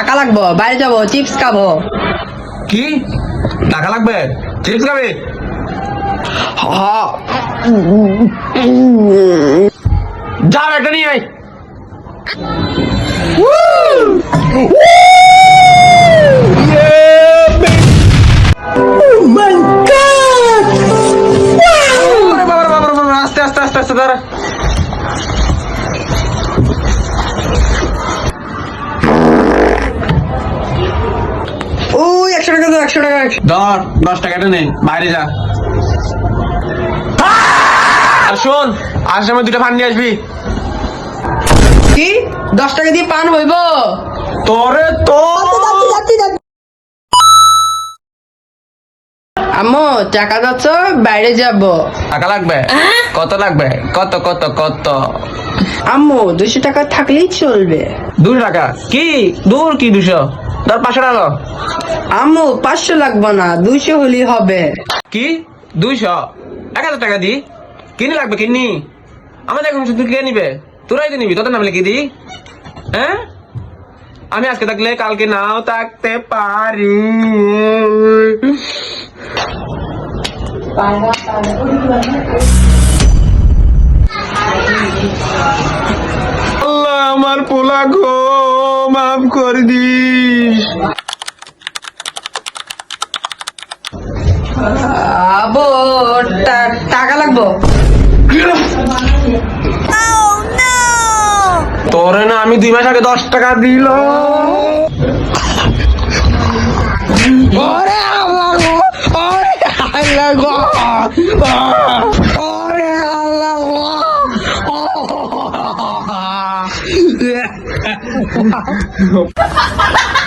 টাকা লাগবো বাইরে যাবো চিপস খাবো কি টাকা লাগবে চিপস খাবে যা একটা নিয়ে আয় বাবারে, বাবারে, বাবারে, বাবারে, আস্তে আস্তে আস্তে আস্তে দাঁড়া একশো টাকা ধর দশ টাকাটা নে বাইরে যা। আর শোন আসার সময় দুটো ফান নিয়ে আসবি। কি? দশ টাকা দিয়ে পান হইব? তোরে তো আম্মু টাকা যাচ্ছ বাইরে যাব। টাকা লাগবে? কত লাগবে? কত কত কত? আম্মু দুশো টাকা থাকলেই চলবে। দুশো টাকা? কি? দূর কি দুশো? ধর পাঁচশো টাকা। আম্মু পাঁচশো লাগবে না দুইশো হলেই হবে। কি? দুইশো? এক হাজার টাকা দি। কিনে লাগবে কিনি আমাদের এখন শুধু কে নিবে? তোরাই তো নিবি তোদের নামলে কি দি। হ্যাঁ? আমি আজকে থাকলে কালকে নাও থাকতে পারি। আল্লাহ আমার পোলা গো মাফ করে দিস আবো টাকা লাগবো তোরে না আমি দুই মাস আগে দশ টাকা দিল ওরে আল্লাহ গো, ওরে আল্লাহ গো, ওরে আল্লাহ গো।